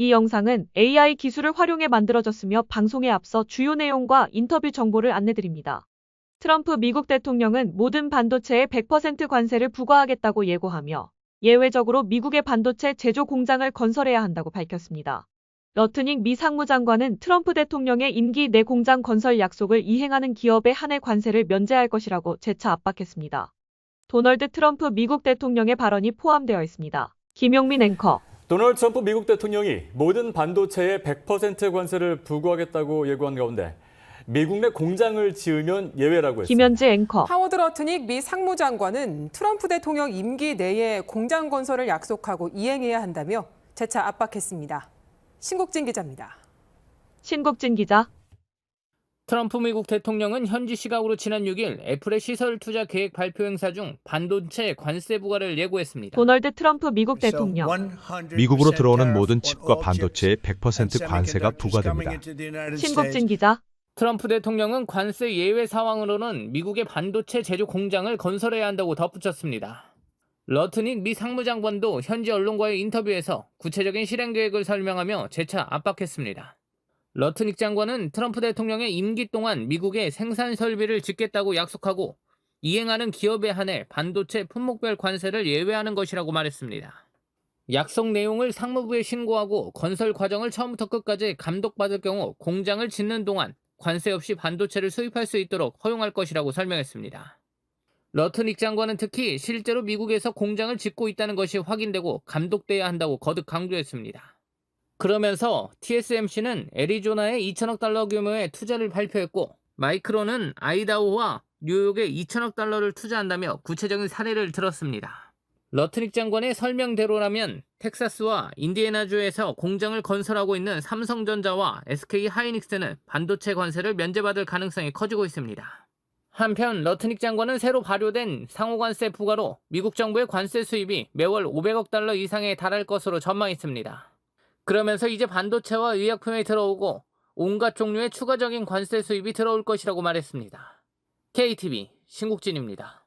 이 영상은 AI 기술을 활용해 만들어졌으며 방송에 앞서 주요 내용과 인터뷰 정보를 안내드립니다. 트럼프 미국 대통령은 모든 반도체에 100% 관세를 부과하겠다고 예고하며 예외적으로 미국의 반도체 제조 공장을 건설해야 한다고 밝혔습니다. 러트닉 미 상무장관은 트럼프 대통령의 임기 내 공장 건설 약속을 이행하는 기업에 한해 관세를 면제할 것이라고 재차 압박했습니다. 도널드 트럼프 미국 대통령의 발언이 포함되어 있습니다. 김용민 앵커. 도널드 트럼프 미국 대통령이 모든 반도체에 100% 관세를 부과하겠다고 예고한 가운데 미국 내 공장을 지으면 예외라고 했습니다. 김현지 앵커. 하워드 러트닉 미 상무장관은 트럼프 대통령 임기 내에 공장 건설을 약속하고 이행해야 한다며 재차 압박했습니다. 신국진 기자입니다. 신국진 기자. 트럼프 미국 대통령은 현지 시각으로 지난 6일 애플의 시설 투자 계획 발표 행사 중 반도체 관세 부과를 예고했습니다. 도널드 트럼프 미국 대통령. 미국으로 들어오는 모든 칩과 반도체에 100% 관세가 부과됩니다. 신국진 기자. 트럼프 대통령은 관세 예외 상황으로는 미국의 반도체 제조 공장을 건설해야 한다고 덧붙였습니다. 러트닉 미 상무장관도 현지 언론과의 인터뷰에서 구체적인 실행 계획을 설명하며 재차 압박했습니다. 러트닉 장관은 트럼프 대통령의 임기 동안 미국의 생산 설비를 짓겠다고 약속하고 이행하는 기업에 한해 반도체 품목별 관세를 예외하는 것이라고 말했습니다. 약속 내용을 상무부에 신고하고 건설 과정을 처음부터 끝까지 감독받을 경우 공장을 짓는 동안 관세 없이 반도체를 수입할 수 있도록 허용할 것이라고 설명했습니다. 러트닉 장관은 특히 실제로 미국에서 공장을 짓고 있다는 것이 확인되고 감독돼야 한다고 거듭 강조했습니다. 그러면서 TSMC는 애리조나에 2천억 달러 규모의 투자를 발표했고 마이크론은 아이다호와 뉴욕에 2천억 달러를 투자한다며 구체적인 사례를 들었습니다. 러트닉 장관의 설명대로라면 텍사스와 인디애나주에서 공장을 건설하고 있는 삼성전자와 SK 하이닉스는 반도체 관세를 면제받을 가능성이 커지고 있습니다. 한편 러트닉 장관은 새로 발효된 상호관세 부과로 미국 정부의 관세 수입이 매월 500억 달러 이상에 달할 것으로 전망했습니다. 그러면서 이제 반도체와 의약품이 들어오고 온갖 종류의 추가적인 관세 수입이 들어올 것이라고 말했습니다. KTV 신국진입니다.